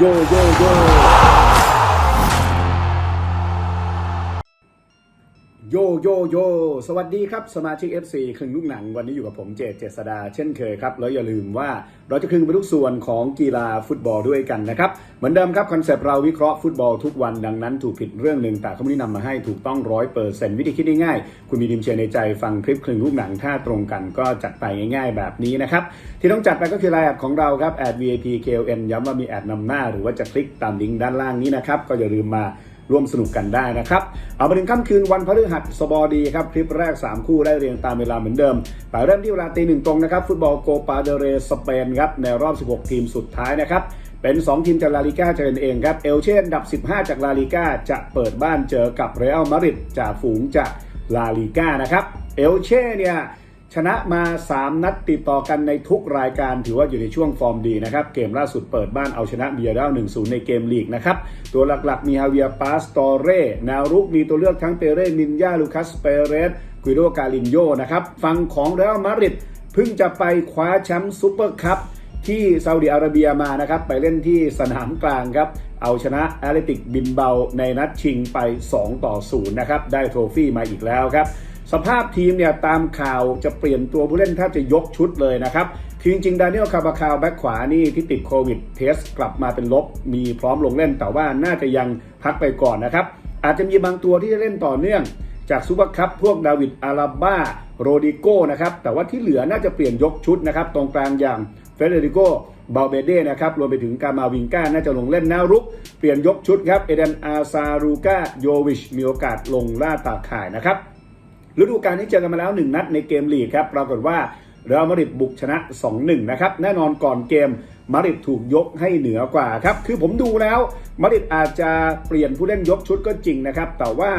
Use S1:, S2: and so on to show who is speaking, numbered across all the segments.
S1: โยโโยโยโย สวัสดีครับ สมาชิก FC ครึ่งลูกหนังวันนี้อยู่กับผมเจษเจษดาเช่นเคยครับ แล้วอย่าลืมว่าเราจะคลึงไปทุกส่วนของกีฬาฟุตบอลด้วยกันนะครับ เหมือนเดิมครับคอนเซปต์เราวิเคราะห์ฟุตบอลทุกวันดังนั้นถูกผิดเรื่องหนึ่งแต่ขาไม่ได้นำมาให้ถูกต้องร้อยเปอร์เซ็นต์วิธีคิดง่ายๆคุณมีดิมเชียร์ในใจฟังคลิปครึ่งลูกหนังถ้าตรงกันก็จัดไปง่าย ๆ แบบนี้นะครับที่ต้องจัดไปก็คือไลน์แอดของเราครับแอด VIP KLN ย้ำว่ามีแอดนำหน้า หรือว่าจะคลิกตามลิงก์ด้านล่างนี้นะครับก็อย่าลืมมา ร่วมสนุกกันได้นะครับ เอามาถึงค่ำคืนวันพฤหัสบดีครับ คลิปแรก 3 คู่ได้เรียงตามเวลาเหมือนเดิมไปเริ่มที่เวลาตีหนึ่งตรงนะครับ ฟุตบอลโกปาเดเรสเปนครับในรอบ 16 ทีมสุดท้ายนะครับเป็น 2 ทีมจากลาลิก้าเจอกันเองครับเอลเช่นดับ 15 จากลาลิก้าจะเปิดบ้านเจอกับเรอัลมาดริดจากฝูงจากลาลิก้านะครับเอลเช่เนี่ย ชนะมา 3 นัดติดต่อกันในทุกรายการถือว่าอยู่ในช่วงฟอร์มดีนะครับ เกมล่าสุดเปิดบ้านเอาชนะเบียร์ได้1-0 ในเกมลีกนะครับ ตัวหลักๆ มีฮาเวียปาสตอเร่แนวรุกมีตัวเลือกทั้งเปเร่มินยาลูคัสเปเรสกุยโดกาลินโยนะครับฝั่งของเรอัลมาดริดเพิ่งจะไปคว้าแชมป์ซูเปอร์คัพที่ซาอุดิอาระเบียมานะครับ ไปเล่นที่สนามกลางครับ เอาชนะแอตเลติกบินเบาในนัดชิงไป 2 ต่อ 0 นะครับ ได้โทรฟี่มาอีกแล้วครับ สภาพทีมเนี่ยตามข่าวจะเปลี่ยนตัวผู้เล่นแทบจะยกชุดเลยนะครับคือจริงๆ ดานิเอลคาบาคาวแบ็คขวานี่ที่ติดโควิดเทสกลับมาเป็นลบ มีพร้อมลงเล่นแต่ว่าน่าจะยังพักไปก่อนนะครับ อาจจะมีบางตัวที่จะเล่นต่อเนื่อง จากซูเปอร์คัพพวกดาวิดอาราบ้าโรดิโกนะครับแต่ว่าที่เหลือน่าจะเปลี่ยนยกชุดนะครับ ตรงกลางอย่างเฟเดริโกบาเบเดนะครับรวมไปถึงกามาวิงก้าน่าจะลงเล่นแนวรุก เปลี่ยนยกชุดครับเอเดนอาซารูกาโยวิชมีโอกาสลงล่าตาข่ายนะครับ ฤดูกาลนี้เจอกันมาแล้ว 1 นัดในเกมลีกครับปรากฏว่าเรอัลมาดริดบุกชนะ 2-1 นะครับ แน่นอนก่อนเกมมาดริดถูกยกให้เหนือกว่าครับ คือผมดูแล้วมาดริดอาจจะเปลี่ยนผู้เล่นยกชุดก็จริงนะครับ แต่ว่า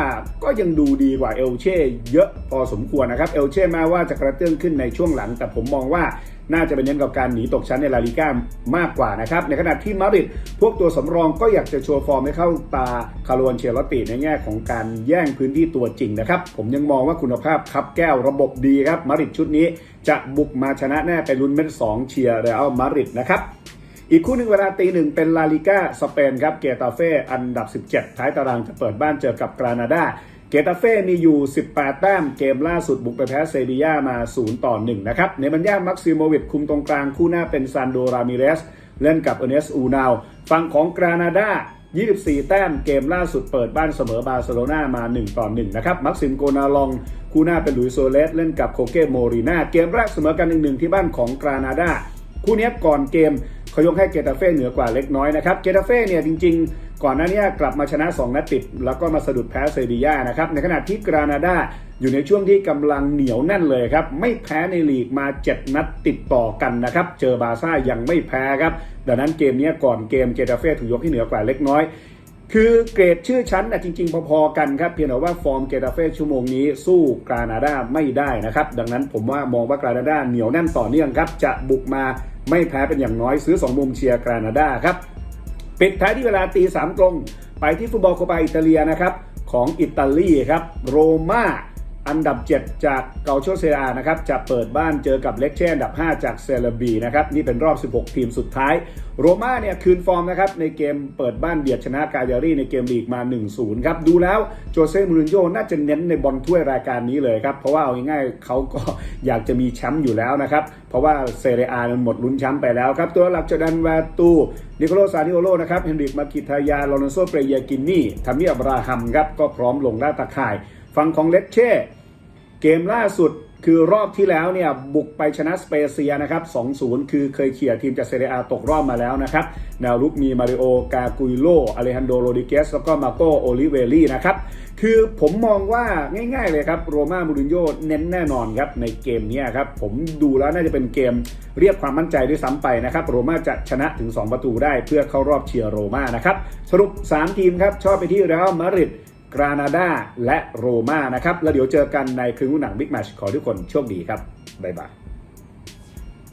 S1: ก็ยังดูดีกว่าเอลเช่เยอะพอสมควรนะครับ เอลเช่แม้ว่าจะกระเตื้องขึ้นในช่วงหลัง แต่ผมมองว่า น่าจะเป็นเน้นกับการหนีตกชั้นในลาลิก้ามากกว่านะครับ ในขณะที่มาดริดพวกตัวสำรองก็อยากจะโชว์ฟอร์มให้เข้าตาคาร์ลวนเชลลติในแง่ของการแย่งพื้นที่ตัวจริงนะครับ ผมยังมองว่าคุณภาพคับแก้วระบบดีครับมาดริดชุดนี้จะบุกมาชนะแน่ไปลุ้นเม็ดสองเชียร์เรอัลมาดริดนะครับอีกคู่หนึ่งเวลาตีหนึ่งเป็นลาลิก้าสเปนครับเกตาเฟ่อันดับ 17 ท้ายตารางจะเปิดบ้านเจอกับกรานาดา กตาเฟ่มีอยู่ 18 แต้มเกมล่าสุดบุกไปแพ้เซบีย่ามา 0 ต่อ 1 นะครับ เนมันยามักซิโมวิชคุมตรงกลางคู่หน้าเป็นซานโดรามิเรส เล่นกับเอเนสอูนาวฝั่งของกรานาดา24 แต้มเกมล่าสุดเปิดบ้านเสมอบาร์เซโลนามา 1 ต่อ 1 นะครับ มักซิมโกนาลอง คู่หน้าเป็นหลุยโซเลส เล่นกับโคเกโมรินาเกมแรกเสมอกัน 1-1 ที่บ้านของกรานาดาคู่นี้ก่อนเกม เขายกให้เกตาเฟ่เหนือกว่าเล็กน้อยนะครับ เกตาเฟ่เนี่ยจริง ๆ ก่อนหน้านี้กลับมาชนะ 2 นัดติด แล้วก็มาสะดุดแพ้เซบีย่านะครับ ในขณะที่กรานาดาอยู่ในช่วงที่กำลังเหนียวแน่นเลยครับ ไม่แพ้ในลีกมา 7 นัดติดต่อกันนะครับ เจอบาซ่ายังไม่แพ้ครับ ดังนั้นเกมนี้ก่อนเกมเกตาเฟ่ถูกยกให้เหนือกว่าเล็กน้อย คือเกรดชื่อชั้นนะจริง ๆ พอๆกันครับ เพียงแต่ว่าฟอร์มเกตาเฟ่ชั่วโมงนี้สู้กรานาดาไม่ได้นะครับ ดังนั้นผมว่ามองว่ากรานาดาเหนียวแน่นต่อเนื่องครับ จะบุกมาไม่แพ้เป็นอย่างน้อยซื้อ 2 มุมเชียร์กรานาดาครับปิดท้ายที่เวลาตีสามตรง ไปที่ฟุตบอลโคปาอิตาเลียนะครับของอิตาลีครับโรม่า อันดับ 7 จากเกาโชเซอานะครับจะเปิดบ้านเจอกับเลกเช่อันดับ 5 จากเซเลบีนะครับนี่เป็นรอบ 16 ทีมสุดท้าย โรม่าเนี่ยคืนฟอร์มนะครับในเกมเปิดบ้านเบียดชนะกายารีในเกมลีกมา 1-0 ครับดูแล้วโจเซ่มูรินโญ่น่าจะเน้นในบอลถ้วยรายการนี้เลยครับ เพราะว่าเอาง่ายๆเขาก็อยากจะมีแชมป์อยู่แล้วนะครับ เพราะว่าเซเรียอามันหมดลุ้นแชมป์ไปแล้วครับ ตัวหลักจอร์แดนแวตูนิโคลซานิโอโลนะครับเฮนริกมากิทายาโลเรนโซเปรเยกินนี่ทามิอับราฮัมครับก็พร้อมลงล่าตะข่ายฝั่งของเลตเช่ เกมล่าสุดคือรอบที่แล้วเนี่ยบุกไปชนะสเปเซียนะครับ 2-0 คือเคยเขี่ยทีมจากเซเรียตกรอบมาแล้วนะครับแนวรุกมีมาริโอกากุยโลอเลฮันโดโรดิเกส แล้วก็มาโกโอลิเวลี่นะครับ คือผมมองว่าง่ายๆเลยครับ โรม่ามูรินโญ่เน้นแน่นอนครับ ในเกมนี้ครับ ผมดูแล้วน่าจะเป็นเกมเรียกความมั่นใจด้วยซ้ำไปนะครับ โรม่าจะชนะถึง 2 ประตูได้เพื่อเข้ารอบเชียร์โรม่านะครับ สรุป 3 ทีมครับชอบไปที่เรอัลมาดริด กรานาดาและโรม่านะครับ แล้วเดี๋ยวเจอกันในครึ่งลูกหนังบิ๊กแมชขอทุกคนโชคดีครับ บ๊ายบาย